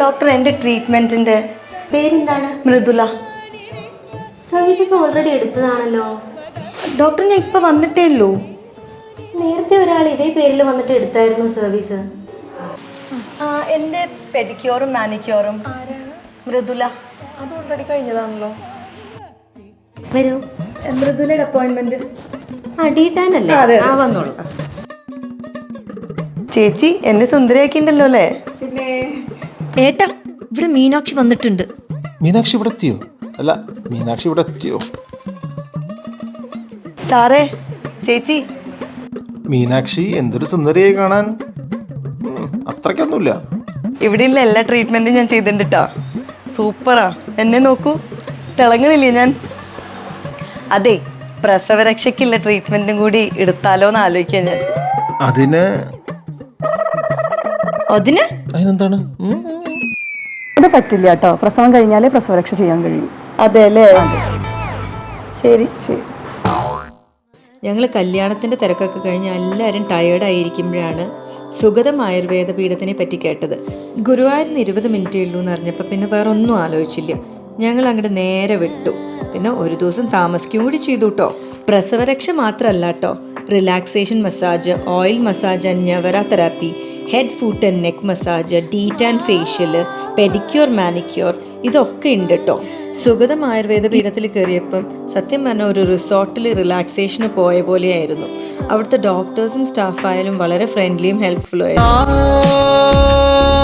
Doctor എന്റെ ട്രീറ്റ്മെന്റിന്റെ പേരെന്താണ്? മൃദുല. സർവീസസ് ഓൾറെഡി എടുത്തതാണല്ലോ. ഡോക്ടർ ഞാൻ ഇപ്പം വന്നിട്ടേ ഉള്ളൂ. നേരത്തെ ഒരാൾ ഇതേ പേരിൽ വന്നിട്ട് എടുത്തായിരുന്നു സർവീസ് എന്റെ പെഡിക്യൂറും മാനിക്യൂറും മൃദുല. അത് ഓൾറെഡി കഴിഞ്ഞതാണല്ലോ. വരൂ. മൃദുലയുടെ അപ്പോയിൻമെന്റ് അടിയിട്ടാനല്ലേ. ആ വന്നോളൂ. ചേച്ചി എന്നെ സുന്ദരിയാക്കിണ്ടല്ലോ അല്ലേ? ഏട്ടാ ഇവിടെ മീനാക്ഷി വന്നിട്ടുണ്ട്. മീനാക്ഷി ഇവിടെ എത്തിയോ? അല്ല മീനാക്ഷി ഇവിടെ എത്തിയോ? സാറേ ചേച്ചി. മീനാക്ഷി എന്തൊരു സുന്ദരിയായി കാണാൻ. ഉം, അത്രയ്ക്കൊന്നുമില്ല. ഇവിടെയുള്ള എല്ലാ ട്രീറ്റ്മെന്റും ഞാൻ ചെയ്തിട്ടുണ്ട് സൂപ്പറാ. എന്നെ നോക്കൂ. തിളങ്ങണില്ലേ ഞാൻ? അതെ പ്രസവരക്ഷയ്ക്കുള്ള ട്രീറ്റ്മെന്റും കൂടി എടുത്താലോ എന്ന് ആലോചിക്കാം ഞാൻ. അതിന് അതിന്? അതിനെന്താണ്? ഉം, ഉം. അത് പറ്റില്ല കേട്ടോ. പ്രസവം കഴിഞ്ഞാലേ പ്രസവരക്ഷ ചെയ്യാൻ കഴിയും. അതെ അല്ലേ ശരി. ശരി. ഞങ്ങൾ കല്യാണത്തിന്റെ തിരക്കൊക്കെ കഴിഞ്ഞ് എല്ലാവരും ടയേർഡ് ആയിരിക്കുമ്പോഴാണ് സുഗതം ആയുർവേദ പീഠത്തിനെ പറ്റി കേട്ടത്. ഗുരുവായൂരിന് ഇരുപത് മിനിറ്റേ ഉള്ളൂ എന്ന് അറിഞ്ഞപ്പോൾ പിന്നെ വേറെ ഒന്നും ആലോചിച്ചില്ല. ഞങ്ങൾ അങ്ങോട്ട് നേരെ വിട്ടു. പിന്നെ ഒരു ദിവസം താമസിക്കുകയും കൂടി ചെയ്തു കേട്ടോ പ്രസവരക്ഷ മാത്രമല്ല കേട്ടോ relaxation massage oil massage അന്യവര therapy head foot and neck massage ഡീറ്റ് and facial pedicure manicure ഇതൊക്കെ ഉണ്ട് കേട്ടോ സുഗതം ആയുർവേദ പീഠത്തിൽ കയറിയപ്പം സത്യം പറഞ്ഞ ഒരു റിസോർട്ടിൽ റിലാക്സേഷന് പോയ പോലെയായിരുന്നു. അവിടുത്തെ ഡോക്ടേഴ്സും സ്റ്റാഫായാലും വളരെ ഫ്രണ്ട്ലിയും ഹെൽപ്ഫുള്ളും ആയിരുന്നു.